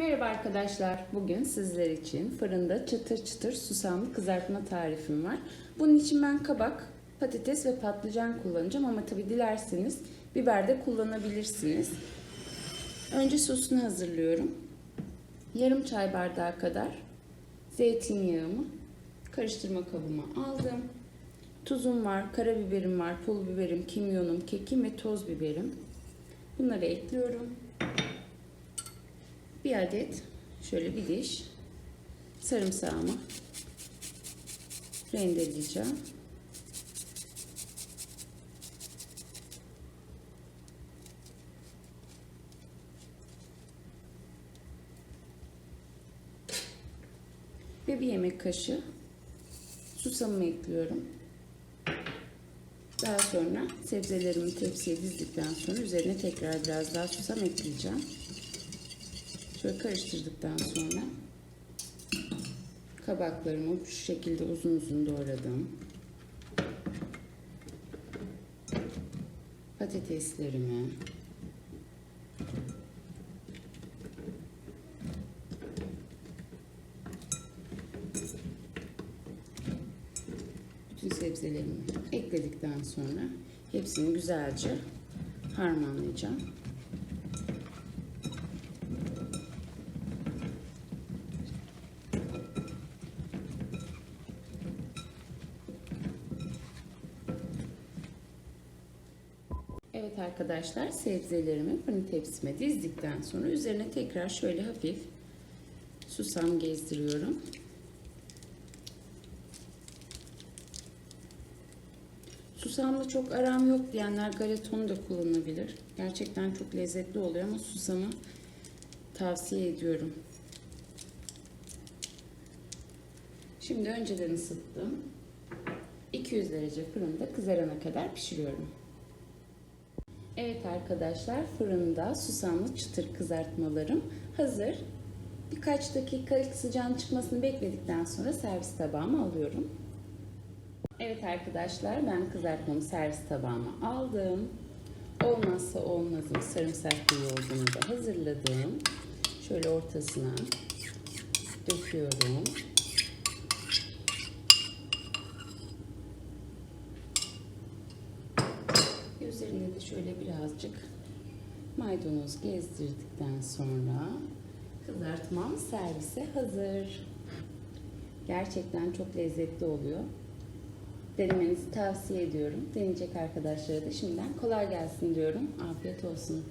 Merhaba arkadaşlar. Bugün sizler için fırında çıtır çıtır susamlı kızartma tarifim var. Bunun için ben kabak, patates ve patlıcan kullanacağım ama tabi dilerseniz biber de kullanabilirsiniz. Önce sosunu hazırlıyorum. Yarım çay bardağı kadar zeytinyağımı karıştırma kabıma aldım. Tuzum var, karabiberim var, pul biberim, kimyonum, kekim ve toz biberim. Bunları ekliyorum. Bir adet şöyle bir diş sarımsağımı rendeleyeceğim. Ve bir yemek kaşığı susamımı ekliyorum. Daha sonra sebzelerimi tepsiye dizdikten sonra üzerine tekrar biraz daha susam ekleyeceğim. Şöyle karıştırdıktan sonra kabaklarımı şu şekilde uzun uzun doğradım. Patateslerimi bütün sebzelerimi ekledikten sonra hepsini güzelce harmanlayacağım. Evet arkadaşlar sebzelerimi fırın tepsime dizdikten sonra üzerine tekrar şöyle hafif susam gezdiriyorum. Susamla çok aram yok diyenler galetonu da kullanabilir. Gerçekten çok lezzetli oluyor ama susamı tavsiye ediyorum. Şimdi önceden ısıttım. 200 derece fırında kızarana kadar pişiriyorum. Evet arkadaşlar fırında susamlı çıtır kızartmalarım hazır. Birkaç dakika sıcağın çıkmasını bekledikten sonra servis tabağıma alıyorum. Evet arkadaşlar ben kızartmamı servis tabağıma aldım. Olmazsa olmazım sarımsaklı yoğurdumu da hazırladım. Şöyle ortasına döküyorum. Üzerine de şöyle birazcık maydanoz gezdirdikten sonra kızartmam servise hazır. Gerçekten çok lezzetli oluyor. Denemenizi tavsiye ediyorum. Deneyecek arkadaşlara da şimdiden kolay gelsin diyorum. Afiyet olsun.